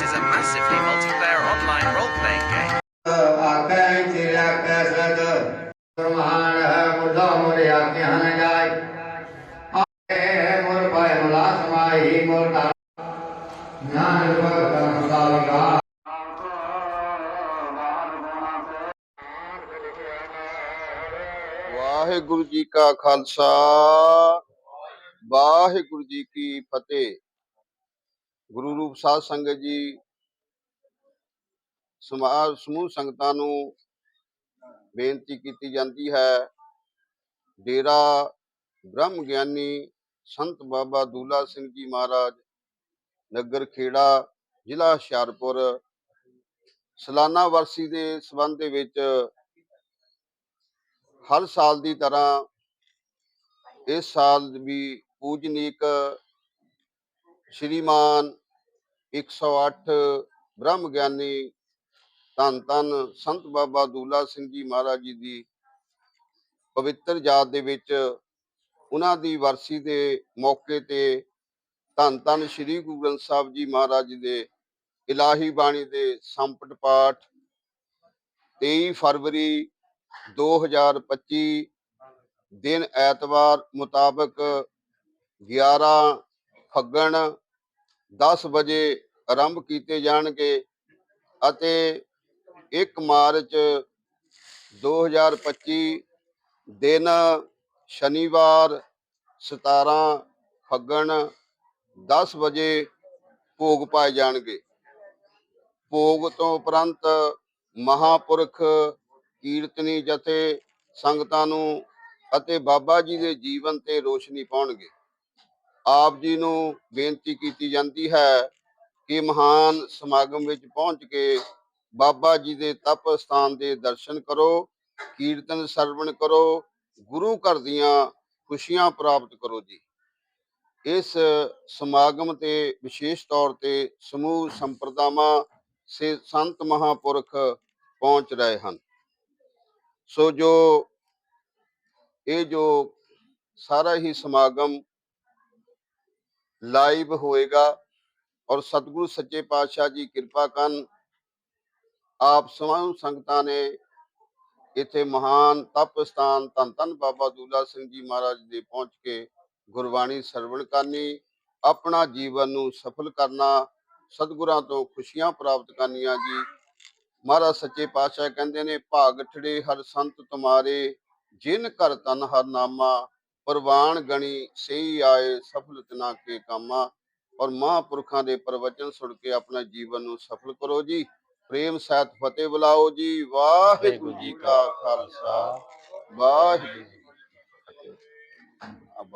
This is a massively multiplayer online role-playing game. ਆਕੈ ਤੇਰਾ ਕਸਦ ਪ੍ਰਮਾਣ ਹੈ ਮੁਰਦਾ ਮੁਰੇ ਆਖਿਆ ਨ ਜਾਏ ਆਏ ਮੁਰ ਪਾਇ ਮਲਾ ਸਮਾਈ ਮੁਰ ਦਾ ਨਾਨਕ ਭਗਤ ਸਦਾ ਲਗਾ ਵਾਹਿਗੁਰੂ ਜੀ ਕਾ ਖਾਲਸਾ ਵਾਹਿਗੁਰੂ ਜੀ ਕੀ ਫਤਿਹ ਗੁਰੂ ਰੂਪ ਸਾਧ ਸੰਗਤ ਜੀ ਸਮਾਜ ਸਮੂਹ ਸੰਗਤਾਂ ਨੂੰ ਬੇਨਤੀ ਕੀਤੀ ਜਾਂਦੀ ਹੈ। ਡੇਰਾ ਬ੍ਰਹਮ ਗਿਆਨੀ ਸੰਤ ਬਾਬਾ ਦੂਲਾ ਸਿੰਘ ਜੀ ਮਹਾਰਾਜ, ਨਗਰ ਖੇੜਾ, ਜ਼ਿਲ੍ਹਾ ਹੁਸ਼ਿਆਰਪੁਰ, ਸਾਲਾਨਾ ਵਰਸੀ ਦੇ ਸਬੰਧ ਦੇ ਵਿੱਚ ਹਰ ਸਾਲ ਦੀ ਤਰ੍ਹਾਂ ਇਸ ਸਾਲ ਵੀ ਪੂਜਨੀਕ ਸ਼੍ਰੀਮਾਨ 108 ਬ੍ਰਹਮ ਗਿਆਨੀ ਧੰਨ ਧੰਨ ਸੰਤ ਬਾਬਾ ਦੂਲਾ ਸਿੰਘ ਜੀ ਮਹਾਰਾਜ ਜੀ ਦੀ ਪਵਿੱਤਰ ਯਾਦ ਦੇ ਵਿੱਚ ਉਹਨਾਂ ਦੀ ਵਰਸੀ ਦੇ ਮੌਕੇ ਤੇ ਧੰਨ ਧੰਨ ਸ੍ਰੀ ਗੁਰੂ ਗ੍ਰੰਥ ਸਾਹਿਬ ਜੀ ਮਹਾਰਾਜ ਜੀ ਦੇ ਇਲਾਹੀ ਬਾਣੀ ਦੇ ਸੰਪਟ ਪਾਠ 23 ਫਰਵਰੀ 2025 ਦਿਨ ਐਤਵਾਰ ਮੁਤਾਬਕ 11 ਫੱਗਣ 10 ਵਜੇ ਆਰੰਭ ਕੀਤੇ ਜਾਣਗੇ ਅਤੇ 1 ਮਾਰਚ 2025 ਦਿਨ ਸ਼ਨੀਵਾਰ 17 ਫੱਗਣ 10 ਵਜੇ ਭੋਗ ਪਾਏ ਜਾਣਗੇ। ਭੋਗ ਤੋਂ ਉਪਰੰਤ ਮਹਾਪੁਰਖ ਕੀਰਤਨੀ ਜਥੇ ਸੰਗਤਾਂ ਨੂੰ ਅਤੇ ਬਾਬਾ ਜੀ ਦੇ ਜੀਵਨ ਤੇ ਰੋਸ਼ਨੀ ਪਾਉਣਗੇ। ਆਪ ਜੀ ਨੂੰ ਬੇਨਤੀ ਕੀਤੀ ਜਾਂਦੀ ਹੈ ਕਿ ਮਹਾਨ ਸਮਾਗਮ ਵਿੱਚ ਪਹੁੰਚ ਕੇ ਬਾਬਾ ਜੀ ਦੇ ਤਪ ਸਥਾਨ ਦੇ ਦਰਸ਼ਨ ਕਰੋ, ਕੀਰਤਨ ਸਰਵਣ ਕਰੋ, ਗੁਰੂ ਘਰ ਦੀਆਂ ਖੁਸ਼ੀਆਂ ਪ੍ਰਾਪਤ ਕਰੋ ਜੀ। ਇਸ ਸਮਾਗਮ ਤੇ ਵਿਸ਼ੇਸ਼ ਤੌਰ ਤੇ ਸਮੂਹ ਸੰਪਰਦਾਵਾਂ ਸੇ ਸੰਤ ਮਹਾਪੁਰਖ ਪਹੁੰਚ ਰਹੇ ਹਨ। ਸੋ ਜੋ, ਇਹ ਜੋ ਸਾਰਾ ਹੀ ਸਮਾਗਮ ਲਾਈਵ ਹੋਏਗਾ ਔਰ ਸਤਿਗੁਰੂ ਸੱਚੇ ਪਾਤਸ਼ਾਹ ਜੀ ਕਿਰਪਾ ਕਰਨ ਆਪ ਸਮੂਹ ਸੰਗਤਾਂ ਨੇ ਇੱਥੇ ਮਹਾਨ ਤਪ ਸਥਾਨ ਧੰਨ ਧੰਨ ਬਾਬਾ ਦੂਲਾ ਸਿੰਘ ਜੀ ਮਹਾਰਾਜ ਦੇ ਪਹੁੰਚ ਕੇ ਗੁਰਬਾਣੀ ਸਰਵਣ ਕਰਨੀ, ਆਪਣਾ ਜੀਵਨ ਨੂੰ ਸਫਲ ਕਰਨਾ, ਸਤਿਗੁਰਾਂ ਤੋਂ ਖੁਸ਼ੀਆਂ ਪ੍ਰਾਪਤ ਕਰਨੀਆਂ ਜੀ। ਮਹਾਰਾਜ ਸੱਚੇ ਪਾਤਸ਼ਾਹ ਕਹਿੰਦੇ ਨੇ, ਭਾਗ ਠੜੇ ਹਰ ਸੰਤ ਤੁਮਾਰੇ, ਜਿਨ ਘਰ ਤਨ ਹਰ ਨਾਮਾ ਪ੍ਰਵਾਨ ਗਣੀ ਸਹੀ ਆਏ ਸਫਲ ਤਨਾ ਕੇ ਕਾਮਾ ਔਰ ਮਹਾਂਪੁਰਖਾਂ ਦੇ ਪ੍ਰਵਚਨ ਸੁਣ ਕੇ ਆਪਣਾ ਜੀਵਨ ਨੂੰ ਸਫਲ ਕਰੋ ਜੀ। ਪ੍ਰੇਮ ਸਹਿਤ ਫਤਿਹ ਬੁਲਾਓ ਜੀ। ਵਾਹਿਗੁਰੂ ਜੀ ਕਾ ਖਾਲਸਾ। ਵਾਹਿਗੁਰੂ